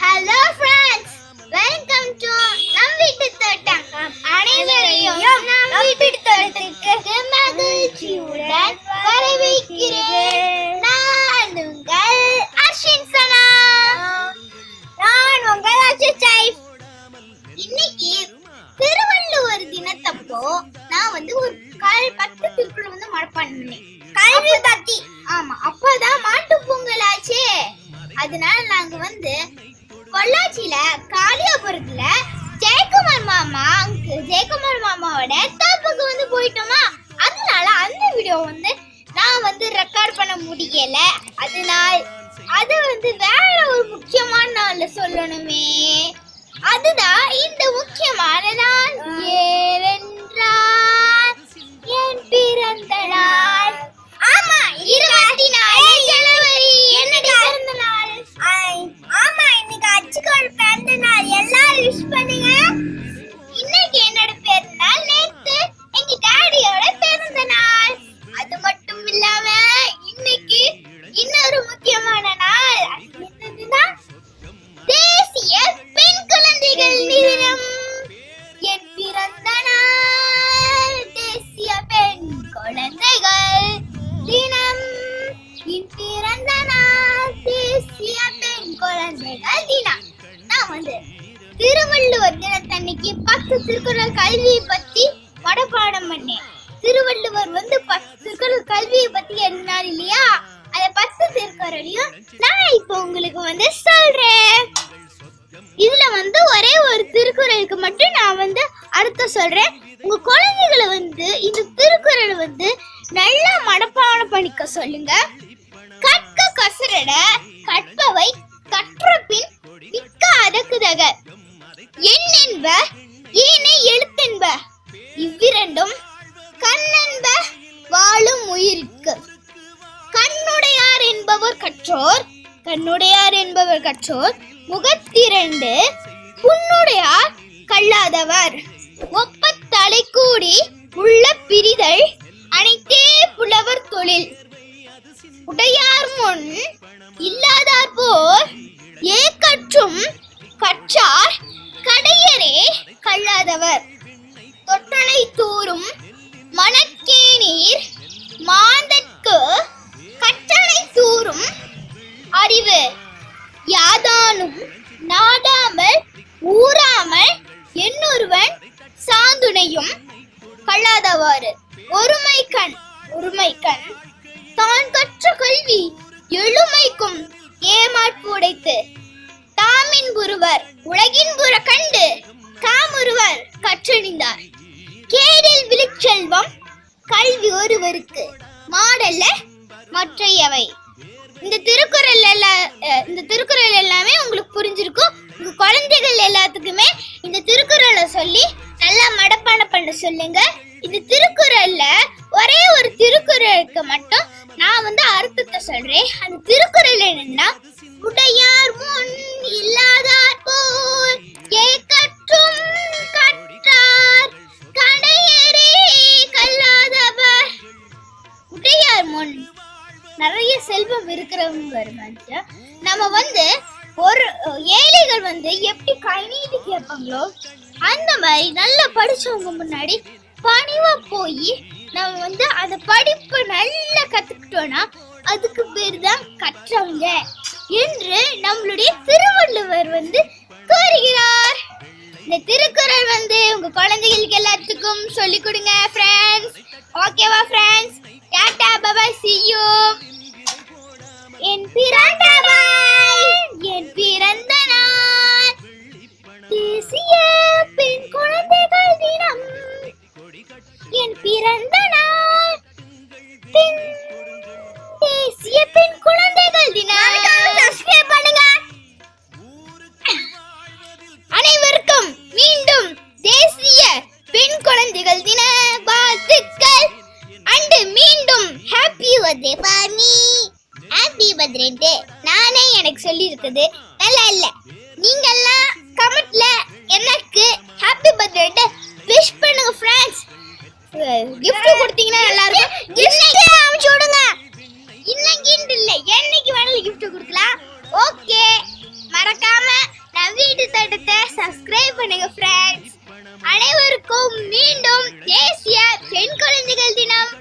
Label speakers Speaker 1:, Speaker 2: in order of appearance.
Speaker 1: hello friends welcome to நம் வீட்டு தோட்டம்
Speaker 2: அனைவரையும் நம் வீட்டு தோட்டத்துக்கு
Speaker 1: மகிழ்ச்சியுடன் வரவேற்கிறேன் நான் உங்கள் அர்ஷின் சனா
Speaker 2: நான் உங்கள் அர்ஷித் சாய்
Speaker 1: இன்னைக்கு திருவள்ளுவர் தினத்தப்போ நான் வந்து ஒரு கால் பத்து திருக்குறள் வந்து மனப்பாடம் பண்ணேன்
Speaker 2: கல்வி பத்தி
Speaker 1: ஆமா அப்பதான் மாட்டு பொங்கல் ஆச்சு அதனால நாங்க வந்து பொள்ளாச்சியில காளியாபுரத்துல ஜெயக்குமார் மாமா ஜெயக்குமார் மாமாவோட தோப்புக்கு வந்து போயிட்டோமா அதனால அந்த வீடியோ வந்து நான் வந்து ரெக்கார்ட் பண்ண முடியல அதனால் அது வந்து வேற ஒரு முக்கியமான நாள்ல சொல்லணுமே அதுதான் இந்த முக்கியமான நாள் ஏனென்றால் என் பிறந்த நாள் கேட்டால் தீனா நான் வந்து திருவள்ளுவர் தினத்தன்னைக்கு பத்து திருக்குறள் கல்வியை பற்றி வடபாடம் பண்ணேன் திருவள்ளுவர் வந்து பத்து திருக்குறள் கல்வியை பற்றி என்னார் இல்லையா அந்த பத்து திருக்குறளையும் நான் இப்போ உங்களுக்கு வந்து சொல்றேன் இதுல வந்து ஒரே ஒரு திருக்குறளுக்கு மட்டும் நான் வந்து அர்த்தம் சொல்றேன் உங்க குழந்தைகளை வந்து இந்த திருக்குறள் வந்து நல்லா மனப்பாடம் பண்ணிக்க சொல்லுங்க கற்க கசுரட கற்பவை கற்றபின் நிற்க அடக்குதக என் என்ப ஏனை எழுத்தென்ப இவ்விரண்டும் கண்ணென்ப வாழும் உயிருக்கு கண்ணுடையார் என்பவர் கற்றோர் கண்ணுடையார் என்பவர் கற்றோர் முகத்திரண்டு புண்ணுடையார் கல்லாதவர் ஒப்ப தலை கூடி உள்ள பிரிதல் அனைத்தே புலவர் தொழில் உடையார் முன் கொண்டவர் தொற்றனை தூரும் மணக்கேநீர் மாந்தற்கு கற்றனை தூரும் அறிவு யாதானும் நாடாமல் ஊறாமல் என்னொருவன் சாந்துணையும் கல்லாதவாறு ஒருமை கண் ஒருமை கண் தான் கற்ற கல்வி எழுமைக்கும் ஏமாற்புடைத்து தாமின் புருவர் உலகின் புற கண்டு காமுருவர் கற்றணிந்தார் கேடில் விழுச்செல்வம் கல்வி ஒருவருக்கு மாடல்ல மற்றையவை இந்த திருக்குறள் எல்லா இந்த திருக்குறள் எல்லாமே உங்களுக்கு புரிஞ்சிருக்கும் உங்க குழந்தைகள் எல்லாத்துக்குமே இந்த திருக்குறளை சொல்லி நல்லா மடப்பான பண்ண சொல்லுங்க இந்த திருக்குறள்ல ஒரே ஒரு திருக்குறளுக்கு மட்டும் நான் வந்து அர்த்தத்தை சொல்றேன் அந்த திருக்குறள் என்னன்னா உடையார் முன் இல்லா நிறைய செல்வம் இருக்கிறவங்க வருவாங்க நம்ம வந்து ஒரு ஏழைகள் வந்து எப்படி கணிட்டு கேட்பாங்களோ அந்த மாதிரி நல்லா படிச்சவங்க முன்னாடி பணிவா போய் நம்ம வந்து அந்த படிப்பை நல்லா கத்துக்கிட்டோம்னா அதுக்கு பேர் தான் கற்றவங்க என்று நம்மளுடைய திருவள்ளுவர் வந்து கூறுகிறார் இந்த திருக்குறள் வந்து உங்க குழந்தைகளுக்கு எல்லாத்துக்கும் சொல்லி கொடுங்க ஃப்ரெண்ட்ஸ் ஓகேவா friends tata bye bye see you என் பிறந்த என் பிறந்த அப்படின்ட்டு நானே எனக்கு சொல்லி இருக்குது நல்லா இல்ல நீங்கெல்லாம் கமெண்ட்ல எனக்கு ஹாப்பி பர்த்டே விஷ் பண்ணுங்க ஃப்ரெண்ட்ஸ் கிஃப்ட் கொடுத்தீங்கன்னா நல்லா இருக்கும் கிஃப்ட் அனுப்பிச்சு விடுங்க இன்னைக்கு இல்லை என்னைக்கு வேணாலும் கிஃப்ட் கொடுக்கலாம் ஓகே மறக்காம வீடு தட்டத்தை சப்ஸ்கிரைப் பண்ணுங்க ஃப்ரெண்ட்ஸ் அனைவருக்கும் மீண்டும் தேசிய பெண் குழந்தைகள் தினம்